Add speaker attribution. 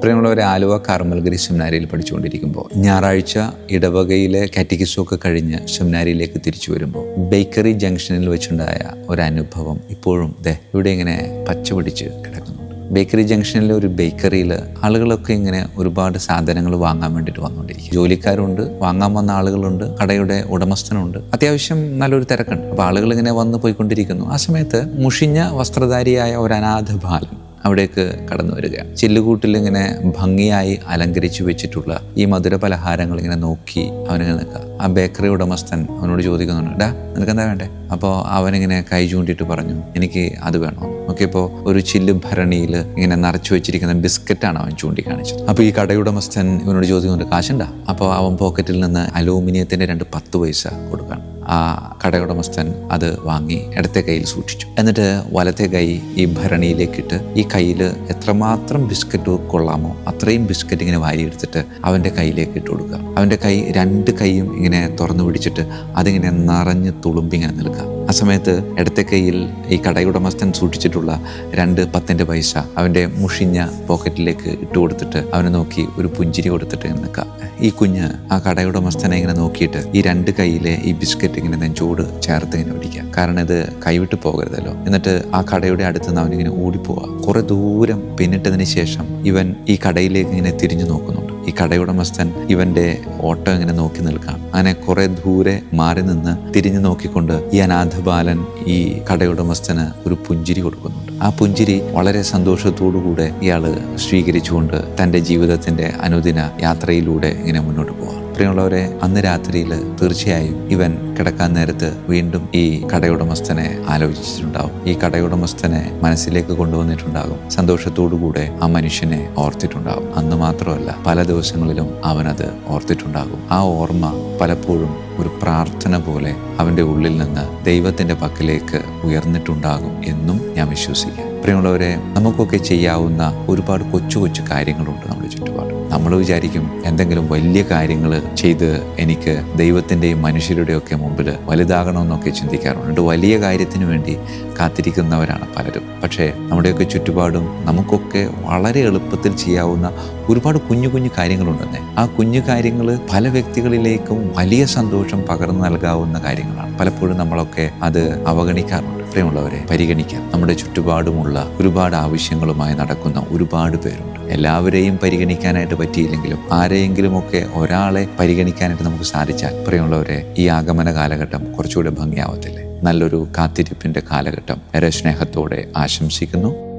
Speaker 1: പ്രിയമുള്ളവരെ ആലുവ കാർമൽഗിരി സെമിനാരിയിൽ പഠിച്ചുകൊണ്ടിരിക്കുമ്പോൾ ഞായറാഴ്ച ഇടവകയിലെ കാറ്റഗിസൊക്കെ കഴിഞ്ഞ് സെമിനാരിയിലേക്ക് തിരിച്ചു വരുമ്പോൾ ബേക്കറി ജംഗ്ഷനിൽ വെച്ചുണ്ടായ ഒരു അനുഭവം ഇപ്പോഴും ദേ ഇവിടെ ഇങ്ങനെ പച്ച പിടിച്ച് കിടക്കുന്നുണ്ട്. ബേക്കറി ജംഗ്ഷനിലെ ഒരു ബേക്കറിയിൽ ആളുകളൊക്കെ ഇങ്ങനെ ഒരുപാട് സാധനങ്ങൾ വാങ്ങാൻ വേണ്ടിയിട്ട് വന്നുകൊണ്ടിരിക്കും. ജോലിക്കാരുണ്ട് വാങ്ങാൻ വന്ന ആളുകളുണ്ട് കടയുടെ ഉടമസ്ഥനുണ്ട്. അത്യാവശ്യം നല്ലൊരു തിരക്കുണ്ട്. അപ്പോൾ ആളുകൾ ഇങ്ങനെ വന്ന് പോയിക്കൊണ്ടിരിക്കുന്നു. ആ സമയത്ത് മുഷിഞ്ഞ വസ്ത്രധാരിയായ ഒരു അനാഥ ബാലൻ അവിടേക്ക് കടന്നു വരിക. ചില്ലുകൂട്ടിൽ ഇങ്ങനെ ഭംഗിയായി അലങ്കരിച്ചു വെച്ചിട്ടുള്ള ഈ മധുര പലഹാരങ്ങൾ ഇങ്ങനെ നോക്കി അവനിങ്ങനെ നിൽക്കുക. ആ ബേക്കറി ഉടമസ്ഥൻ അവനോട് ചോദിക്കുന്നുണ്ട് ഡാ നിനക്ക് എന്താ വേണ്ടേ? അപ്പോൾ അവനിങ്ങനെ കൈ ചൂണ്ടിയിട്ട് പറഞ്ഞു എനിക്ക് അത് വേണോ? ഇപ്പോൾ ഒരു ചില്ല് ഭരണിയിൽ ഇങ്ങനെ നിറച്ചു വെച്ചിരിക്കുന്ന ബിസ്ക്കറ്റാണ് അവൻ ചൂണ്ടിക്കാണിച്ചത്. അപ്പോൾ ഈ കടയുടമസ്ഥൻ ഇവനോട് ചോദിക്കുന്നുണ്ട് കാശുണ്ടാ? അപ്പോൾ അവൻ പോക്കറ്റിൽ നിന്ന് അലൂമിനിയത്തിന്റെ രണ്ട് പത്ത് പൈസ കൊടുക്കണം ആ കടയുടമസ്ഥൻ അത് വാങ്ങി ഇടത്തെ കയ്യിൽ സൂക്ഷിച്ചു. എന്നിട്ട് വലത്തെ കൈ ഈ ഭരണിയിലേക്കിട്ട് ഈ കയ്യിൽ എത്രമാത്രം ബിസ്ക്കറ്റ് കൊള്ളാമോ അത്രയും ബിസ്ക്കറ്റ് ഇങ്ങനെ വാരിയെടുത്തിട്ട് അവന്റെ കയ്യിലേക്ക് ഇട്ട് കൊടുക്കുക. അവന്റെ കൈ രണ്ട് കൈയും ഇങ്ങനെ തുറന്നു പിടിച്ചിട്ട് അതിങ്ങനെ നിറഞ്ഞ് തുളുമ്പിങ്ങനെ നിൽക്കുക. സമയത്ത് ഇടത്തെ കയ്യിൽ ഈ കടയുടമസ്ഥൻ സൂക്ഷിച്ചിട്ടുള്ള രണ്ട് പത്തിന്റെ പൈസ അവന്റെ മുഷിഞ്ഞ പോക്കറ്റിലേക്ക് ഇട്ട് കൊടുത്തിട്ട് അവനെ നോക്കി ഒരു പുഞ്ചിരി കൊടുത്തിട്ട് നിൽക്കുക ഈ കുഞ്ഞ് ആ കടയുടമസ്ഥനെ ഇങ്ങനെ നോക്കിയിട്ട് ഈ രണ്ട് കൈയിലെ ഈ ബിസ്ക്കറ്റ് ഇങ്ങനെ നെഞ്ചോട് ചേർത്ത് ഇങ്ങനെ പിടിക്കുക കാരണം ഇത് കൈവിട്ട് പോകരുതല്ലോ. എന്നിട്ട് ആ കടയുടെ അടുത്ത് നിന്ന് അവനിങ്ങനെ ഓടിപ്പോവുക കുറേ ദൂരം പിന്നിട്ടതിന് ശേഷം ഇവൻ ഈ കടയിലേക്ക് ഇങ്ങനെ തിരിഞ്ഞു നോക്കുന്നുണ്ട് ഈ കടയുടമസ്ഥൻ ഇവന്റെ ഓട്ടം ഇങ്ങനെ നോക്കി നിൽക്കാം. അങ്ങനെ കുറെ ദൂരെ മാറി നിന്ന് തിരിഞ്ഞു നോക്കിക്കൊണ്ട് ഈ അനാഥ ബാലൻ ഈ കടയുടമസ്ഥന് ഒരു പുഞ്ചിരി കൊടുക്കുന്നുണ്ട്. ആ പുഞ്ചിരി വളരെ സന്തോഷത്തോടുകൂടെ ഇയാൾ സ്വീകരിച്ചുകൊണ്ട് തന്റെ ജീവിതത്തിന്റെ അനുദിന യാത്രയിലൂടെ ഇങ്ങനെ മുന്നോട്ട് പോവാം പ്രിയമുള്ളവരെ അന്ന് രാത്രിയിൽ തീർച്ചയായും ഇവൻ കിടക്കാൻ നേരത്ത് വീണ്ടും ഈ കടയുടമസ്ഥനെ ആലോചിച്ചിട്ടുണ്ടാവും. ഈ കടയുടമസ്ഥനെ മനസ്സിലേക്ക് കൊണ്ടുവന്നിട്ടുണ്ടാകും. സന്തോഷത്തോടുകൂടെ ആ മനുഷ്യനെ ഓർത്തിട്ടുണ്ടാകും. അന്ന് മാത്രമല്ല പല ദിവസങ്ങളിലും അവനത് ഓർത്തിട്ടുണ്ടാകും. ആ ഓർമ്മ പലപ്പോഴും ഒരു പ്രാർത്ഥന പോലെ അവന്റെ ഉള്ളിൽ നിന്ന് ദൈവത്തിന്റെ പക്കലേക്ക് ഉയർന്നിട്ടുണ്ടാകും എന്നും ഞാൻ വിശ്വസിക്കാം പ്രിയമുള്ളവരെ നമുക്കൊക്കെ ചെയ്യാവുന്ന ഒരുപാട് കൊച്ചു കൊച്ചു കാര്യങ്ങളുണ്ട് നമ്മുടെ ചുറ്റുപാട്. നമ്മൾ വിചാരിക്കും എന്തെങ്കിലും വലിയ കാര്യങ്ങൾ ചെയ്ത് എനിക്ക് ദൈവത്തിന്റെയും മനുഷ്യരുടെയും ഒക്കെ മുമ്പിൽ വലുതാകണമെന്നൊക്കെ ചിന്തിക്കാറുണ്ട്. വലിയ കാര്യത്തിന് വേണ്ടി കാത്തിരിക്കുന്നവരാണ് പലരും. പക്ഷേ നമ്മുടെയൊക്കെ ചുറ്റുപാടും നമുക്കൊക്കെ വളരെ എളുപ്പത്തിൽ ചെയ്യാവുന്ന ഒരുപാട് കുഞ്ഞു കുഞ്ഞു കാര്യങ്ങളുണ്ടെന്നേ. ആ കുഞ്ഞു കാര്യങ്ങൾ പല വ്യക്തികളിലേക്കും വലിയ സന്തോഷം പകർന്നു നൽകാവുന്ന കാര്യങ്ങളാണ്. പലപ്പോഴും നമ്മളൊക്കെ അത് അവഗണിക്കാറുണ്ട്. പ്രിയമുള്ളവരെ പരിഗണിക്കാം. നമ്മുടെ ചുറ്റുപാടുമുള്ള ഒരുപാട് ആവശ്യങ്ങളുമായി നടക്കുന്ന ഒരുപാട് പേരുണ്ട്. എല്ലാവരെയും പരിഗണിക്കാനായിട്ട് പറ്റിയില്ലെങ്കിലും ആരെയെങ്കിലുമൊക്കെ ഒരാളെ പരിഗണിക്കാനായിട്ട് നമുക്ക് സാധിച്ചാൽ പ്രിയമുള്ളവരെ ഈ ആഗമന കാലഘട്ടം കുറച്ചുകൂടെ ഭംഗിയാവത്തില്ലേ? നല്ലൊരു കാത്തിരിപ്പിന്റെ കാലഘട്ടം ഏറെ സ്നേഹത്തോടെ ആശംസിക്കുന്നു.